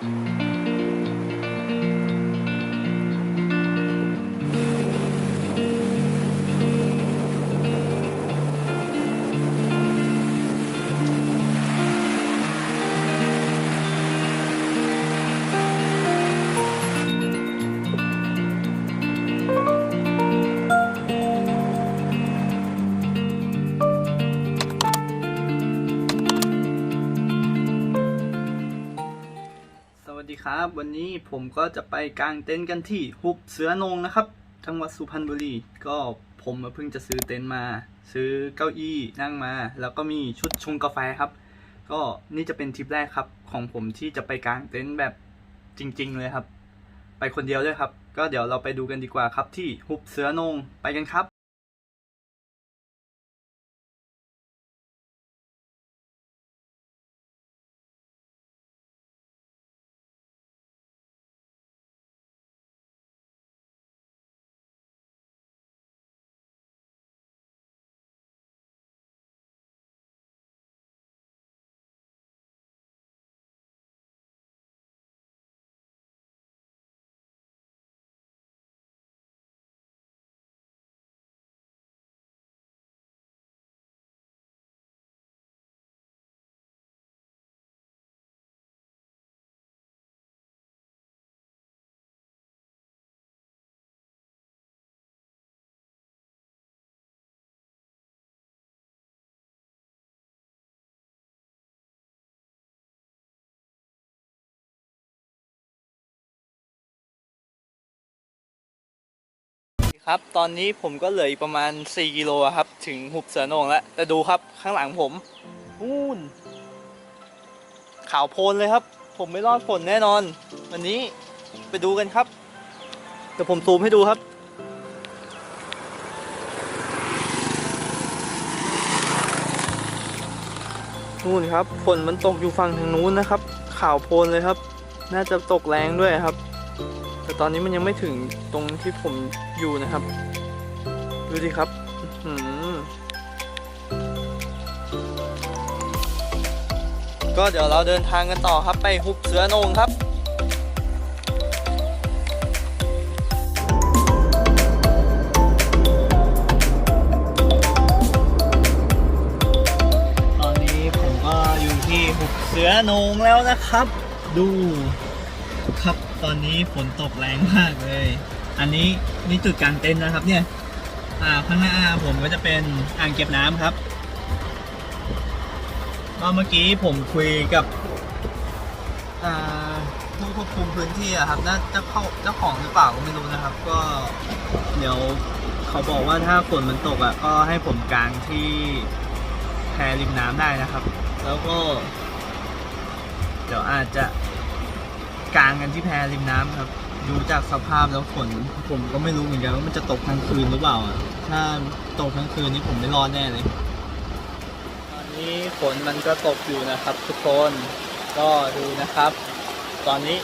ส ครับ วันนี้ผมก็จะไปกางเต็นท์กันที่หุบเสือนงนะครับจังหวัดสุพรรณบุรี ก็ผมเพิ่งจะซื้อเต็นท์มา ซื้อเก้าอี้นั่งมา แล้วก็มีชุดชงกาแฟครับ ก็นี่จะเป็นทริปแรกครับ ของผมที่จะไปกางเต็นท์แบบจริง ๆ เลยครับ ไปคนเดียวด้วยครับ ก็เดี๋ยวเราไปดูกันดีกว่าครับที่หุบเสือนงไปกันครับ ครับ ตอนนี้ผมก็เหลืออีกประมาณ 4 กิโลครับ ถึงหุบเสือโหนงแล้ว แต่ดูครับข้างหลังผมนู่นขาวโพลเลยครับ ผมไม่รอดฝนแน่นอน วันนี้ไปดูกันครับเดี๋ยวผมซูมให้ดูครับนู่นครับฝนมันตกอยู่ฝั่งทางนู้นนะครับ ขาวโพลเลยครับ น่าจะตกแรงด้วยครับ แต่ตอนนี้มันยังไม่ถึงตรงที่ผมอยู่นะครับ ดูดิครับหือก็เดี๋ยวเราเดินทางกันต่อครับไปหุบเสือโนงครับตอนนี้ผมก็อยู่ที่หุบเสือโนงแล้วนะครับ ดู ตอนนี้ฝนตกแรงมากเลย อันนี้นี่จุดกลางเต็นท์นะครับ เนี่ยอ่าข้างหน้าผมก็จะเป็นอ่างเก็บน้ำครับก็เมื่อกี้ผมคุยกับผู้ควบคุมพื้นที่อะครับน่าจะเข้าเจ้าของหรือเปล่าก็ไม่รู้นะครับ ก็เดี๋ยวเขาบอกว่าถ้าฝนมันตกอะก็ให้ผมกางที่แพริมน้ำได้นะครับ แล้วก็ เดี๋ยวอาจจะ กลางกันที่แพริมน้ำครับ ดูจากสภาพแล้วฝนผมก็ไม่รู้เหมือนกันว่ามันจะตกทั้งคืนหรือเปล่าอะถ้าตกทั้งคืนนี่ผมไม่รอดแน่เลย ตอนนี้ฝนมันก็ตกอยู่นะครับ ทุกคนก็ดูนะครับ ตอนนี้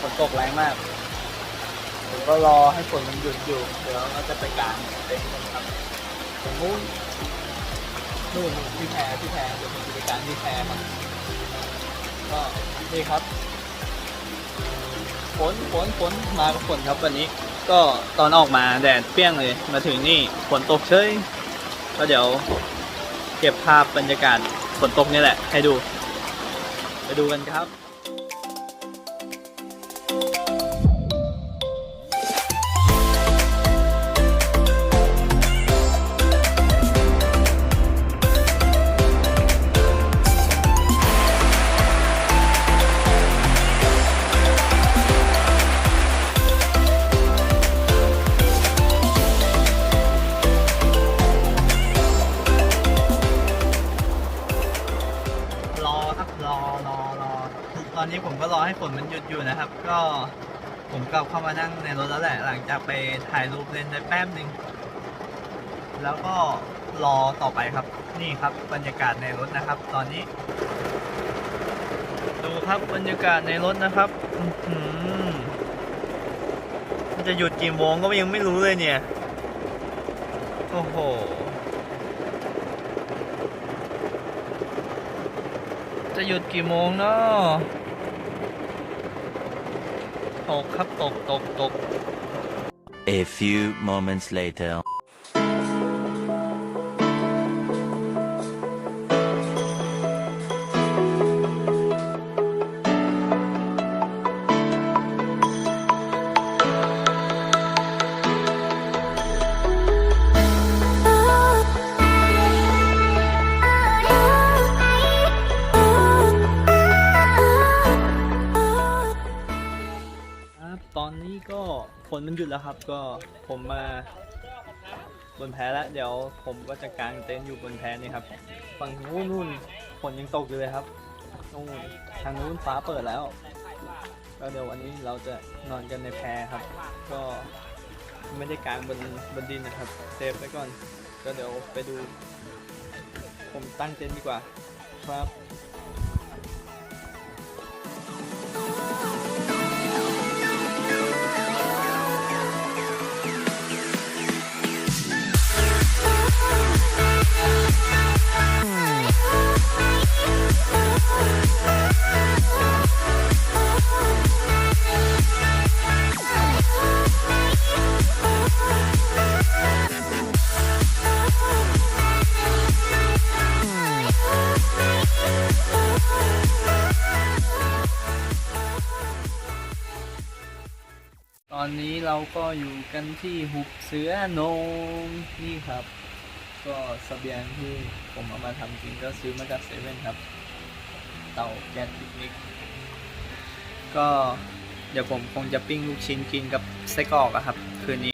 ฝนตกแรงมากผมก็รอให้ฝนมันหยุดอยู่ เดี๋ยวเราจะไปกลางเต็นท์กันครับตรงนู้นนู่นที่แพที่แพเดี๋ยวผมจะไปกลางที่แพครับก็นี่ครับ นฝนฝนมากับฝนครับวันนี้ ก็ตอนออกมาแดดเปรี้ยงเลย มาถึงนี่ฝนตกเฉยก็เดี๋ยวเก็บภาพบรรยากาศฝนตกนี่แหละ ให้ดู ไปดูกันครับ ก็ผมกลับเข้ามานั่งในรถแล้วแหละ หลังจากไปถ่ายรูปเล่นได้แป๊บหนึ่งแล้วก็รอต่อไปครับ นี่ครับบรรยากาศในรถนะครับ ตอนนี้ ดูครับบรรยากาศในรถนะครับอืมันจะหยุดกี่โมงก็ยังไม่รู้เลยเนี่ย โอ้โหจะหยุดกี่โมงเนาะ ตกครับตกตกตก A few moments later. ก็ผมมาบนแพแล้วเดี๋ยวผมก็จะกางเต็นท์อยู่บนแพนี่ครับ ฝั่งนู้นนู่นฝนยังตกอยู่เลยครับนู่นทางนู้นฟ้าเปิดแล้วก็เดี๋ยววันนี้เราจะนอนกันในแพครับ ก็ไม่ได้กางบนบนดินนะครับเซฟไว้ก่อน ก็เดี๋ยวไปดู ผมตั้งเต็นท์ดีกว่าครับ อนนี้เราก็อยู่กันที่หุบเสือโนงนี่ครับ ก็สเสบียงที่ผมเอามาทำจริงก็ซื้อมาจากเซเว่นครับ เตาแก๊สปิกนิก ก็เดี๋ยวผมคงจะปิ้งลูกชิ้นกินกับไส้กรอกอะครับ คืนนี้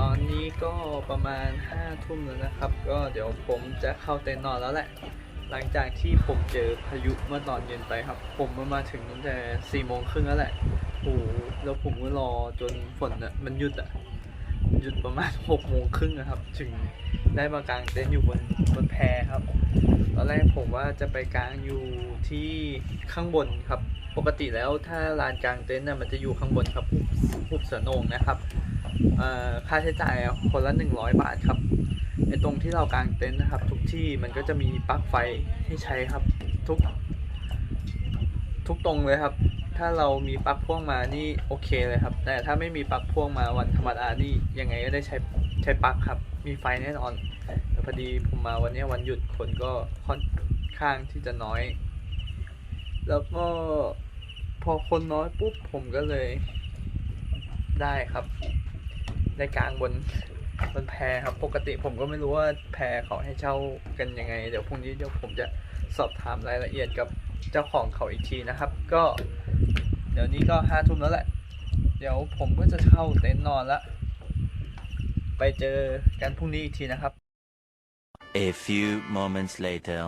ตอนนี้ก็ประมาณห้าทุ่มแล้วนะครับ ก็เดี๋ยวผมจะเข้าเต็นท์นอนแล้วแหละ หลังจากที่ผมเจอพายุเมื่อตอนเย็นไปครับ ผมมามาถึงตั้งแต่สี่โมงครึ่งแล้วแหละโอ้โหแล้วผมก็รอจนฝนอะมันหยุดอะหยุดประมาณหกโมงครึ่งนะครับ ถึงได้มากางเต็นท์อยู่บนบนแพครับ ตอนแรกผมว่าจะไปกางอยู่ที่ข้างบนครับ ปกติแล้วถ้าลานกางเต็นท์น่ะมันจะอยู่ข้างบนครับหุบเสือโหนงนะครับ ค่าใช้จ่ายคนละ 100 บาทครับไอตรงที่เรากางเต็นท์นะครับ ทุกที่มันก็จะมีปลั๊กไฟให้ใช้ครับทุก ทุกตรงเลยครับ ถ้าเรามีปลั๊กพ่วงมานี่โอเคเลยครับ แต่ถ้าไม่มีปลั๊กพ่วงมาวันธรรมดานี่ยังไงก็ได้ใช้ใช้ปลั๊กครับ มีไฟแน่นอนแต่พอดีผมมาวันนี้วันหยุดคนก็ค่อนข้างที่จะน้อย แล้วก็พอคนน้อยปุ๊บผมก็เลยได้ครับ ได้กลางบนบนแพครับ ปกติผมก็ไม่รู้ว่าแพเขาให้เช่ากันยังไง เดี๋ยวพรุ่งนี้เดี๋ยวผมจะสอบถามรายละเอียดกับเจ้าของเขาอีกทีนะครับ ก็ เดี๋ยวนี้ก็ห้าทุ่มแล้วแหละ เดี๋ยวผมก็จะเช่าเต็นท์นอนละ ไปเจอกันพรุ่งนี้อีกทีนะครับ A few moments later.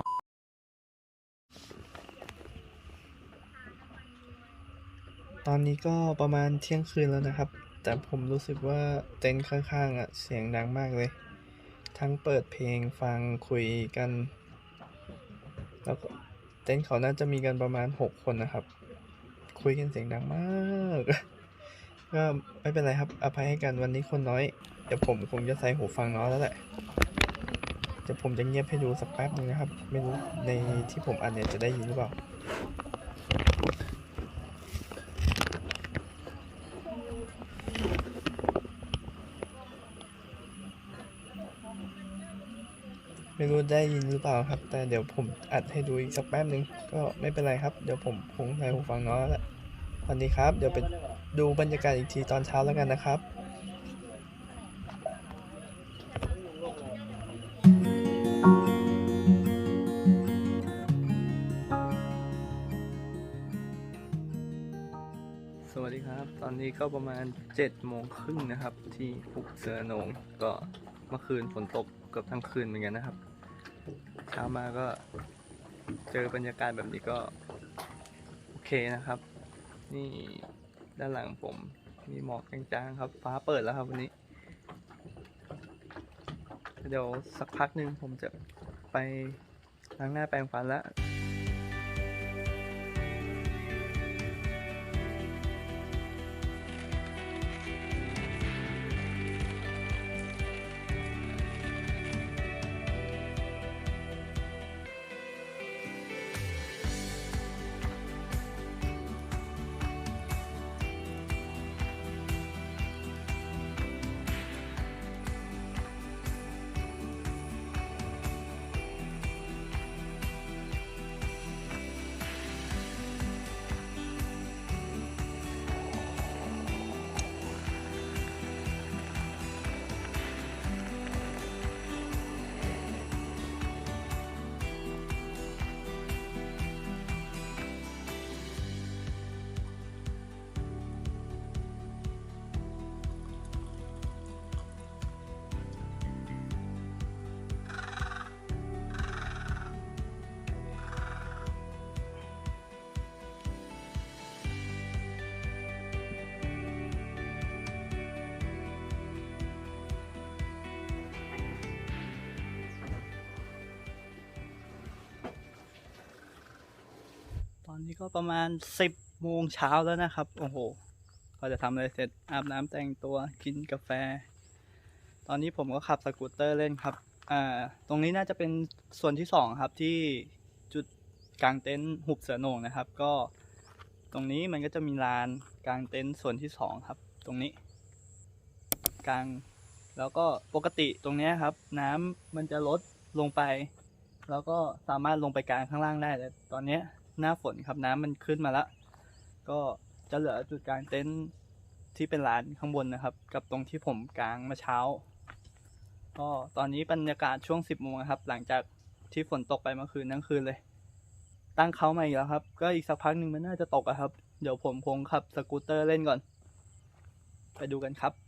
ตอนนี้ก็ประมาณเที่ยงคืนแล้วนะครับ แต่ผมรู้สึกว่าเต็นท์ข้างๆอะ เสียงดังมากเลย ทั้งเปิดเพลงฟังคุยกัน แล้วก็เต็นท์เขาน่าจะมีกันประมาณหกคนนะครับ คุยกันเสียงดังมาก ก็ไม่เป็นไรครับ อภัยให้กันวันนี้คนน้อย เดี๋ยวผมคงจะใส่หูฟังน้อยแล้วแหละเดี๋ยวผมจะเงียบให้ดูสักแป๊บนึงนะครับ ไม่รู้ในที่ผมอัดเนี่ยจะได้ยินหรือเปล่า ไม่รู้ได้ยินหรือเปล่าครับ แต่เดี๋ยวผมอัดให้ดูอีกสักแป๊บนึง ก็ไม่เป็นไรครับ เดี๋ยวผมคงใส่หูฟังน้อยแล้วแหละสวัสดีครับ เดี๋ยวไปดูบรรยากาศอีกทีตอนเช้าแล้วกันนะครับสวัสดีครับ ตอนนี้ก็ประมาณ7จ็ดโมงครึ่งนะครับ ที่ภูเสือโหนงก็เมื่อคืนฝนตก กือบทั้งคืนเหมือนกันนะครับ เช้ามาก็เจอบรรยากาศแบบนี้ก็โอเคนะครับ นี่ด้านหลังผมมีหมอกจางๆครับ ฟ้าเปิดแล้วครับวันนี้ เดี๋ยวสักพักหนึ่งผมจะไปล้างหน้าแปรงฟันแล้ว ก็ประมาณสิบโมงเช้าแล้วนะครับ โอ้โห ก็จะทำอะไรเสร็จอาบน้ำแต่งตัวกินกาแฟ ตอนนี้ผมก็ขับสกูตเตอร์เล่นครับ อ่า ตรงนี้น่าจะเป็นส่วนที่สองครับที่จุดกลางเต็นท์หุบเสือโหน่งนะครับ ก็ตรงนี้มันก็จะมีลานกลางเต็นท์ส่วนที่สองครับ ตรงนี้ กลางแล้วก็ปกติตรงนี้ครับ น้ำมันจะลดลงไป แล้วก็สามารถลงไปกลางข้างล่างได้แต่ตอนเนี้ย หน้าฝนครับน้ำมันขึ้นมาแล้วก็จะเหลือจุดกลางเต็นท์ที่เป็นลานข้างบนนะครับ กับตรงที่ผมกลางเมื่อเช้าก็ตอนนี้บรรยากาศช่วง 10โมงครับ หลังจากที่ฝนตกไปเมื่อคืนทั้งคืนเลย ตั้งเขามาอีกแล้วครับ ก็อีกสักพักหนึ่งมันน่าจะตกอะครับ เดี๋ยวผมคงขับสกูตเตอร์เล่นก่อน ไปดูกันครับ